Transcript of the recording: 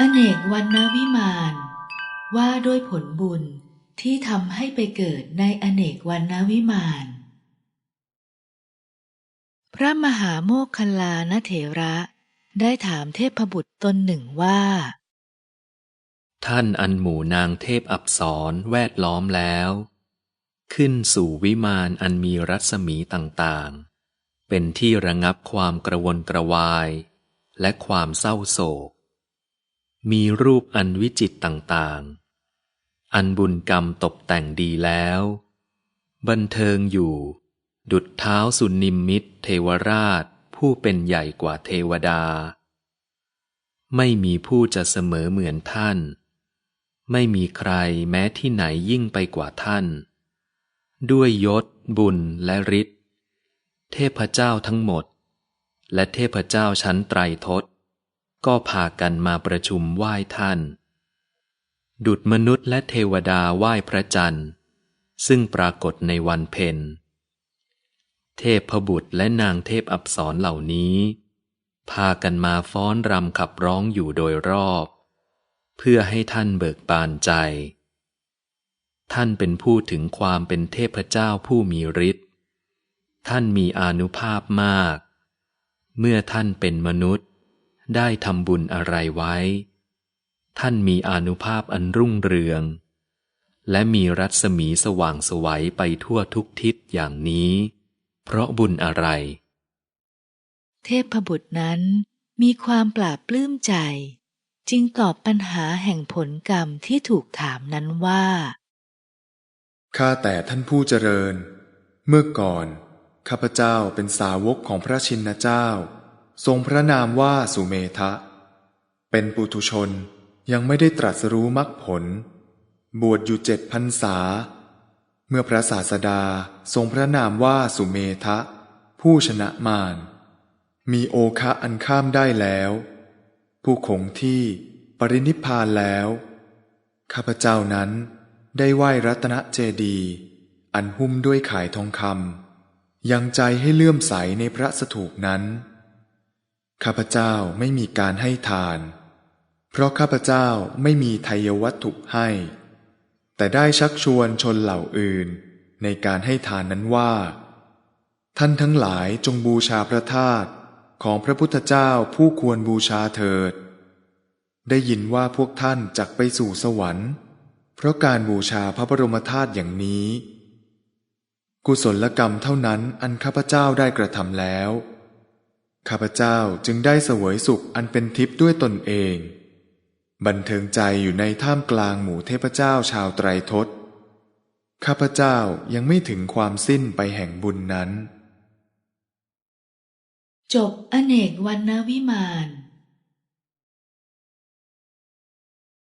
อเนกวันนาวิมานว่าด้วยผลบุญที่ทำให้ไปเกิดในอเนกวันนาวิมาน พระมหาโมคคัลลานเถระได้ถามเทพบุตรตนหนึ่งว่า ท่านอันหมู่นางเทพอับสรแวดล้อมแล้ว ขึ้นสู่วิมานอันมีรัศมีต่างๆ เป็นที่ระงับความกระวนกระวาย และความเศร้าโศก มีรูปอันวิจิตต่างๆ อันบุญกรรมตกแต่งดีแล้ว บันเทิงอยู่ ดุดเท้าสุนิมมิตเทวราชผู้เป็นใหญ่กว่าเทวดา ไม่มีผู้จะเสมอเหมือนท่าน ไม่มีใครแม้ที่ไหนยิ่งไปกว่าท่าน ด้วยยศ บุญและฤทธิ์เทพเจ้าทั้งหมด และเทพเจ้าชั้นไตรทศ ก็พากันมาประชุมไหว้ท่าน ดุจมนุษย์และเทวดาไหว้พระจันทร์ ซึ่งปรากฏในวันเพ็ญเทพบุตรและนางเทพอับสรเหล่านี้ พากันมาฟ้อนรำขับร้องอยู่โดยรอบ เพื่อให้ท่านเบิกบานใจ ท่านเป็นผู้ถึงความเป็นเทพเจ้าผู้มีฤทธิ์ท่านมีอานุภาพมาก เมื่อท่านเป็นมนุษย์ ได้ทำบุญอะไรไว้ ท่านมีอานุภาพอันรุ่งเรือง และมีรัศมีสว่างไสวัยไปทั่วทุกทิศอย่างนี้ เพราะบุญอะไร เทพบุตรนั้นมีความปราบปลื้มใจ จึงตอบปัญหาแห่งผลกรรมที่ถูกถามนั้นว่าข้าแต่ท่านผู้เจริญ เมื่อก่อน ข้าพเจ้าเป็นสาวกของพระชินเจ้า ทรงพระนามว่าสุเมทะ เป็นปุถุชนยังไม่ได้ตรัสรู้มรรคผล บวชอยู่เจ็ดพรรษา เมื่อพระศาสดาทรงพระนามว่าสุเมทะ ผู้ชนะมารมีโอคะอันข้ามได้แล้ว ผู้คงที่ปรินิพพานแล้ว ข้าพเจ้านั้นได้ไหว้รัตนเจดีย์อันหุ้มด้วยข่ายทองคำยังใจให้เลื่อมใสในพระสถูปนั้น ข้าพเจ้าไม่มีการให้ทาน เพราะข้าพเจ้าไม่มีไทยวัตถุให้ แต่ได้ชักชวนชนเหล่าอื่นในการให้ทานนั้นว่า ท่านทั้งหลายจงบูชาพระธาตุของพระพุทธเจ้าผู้ควรบูชาเถิด ได้ยินว่าพวกท่านจักไปสู่สวรรค์ เพราะการบูชาพระบรมธาตุอย่างนี้ กุศลกรรมเท่านั้นอันข้าพเจ้าได้กระทำแล้ว ข้าพเจ้าจึงได้เสวยสุขอันเป็นทิพย์ด้วยตนเอง บันเทิงใจอยู่ในท่ามกลางหมู่เทพเจ้าชาวไตรทศ ข้าพเจ้ายังไม่ถึงความสิ้นไปแห่งบุญนั้น จบอเนกวันนวิมาน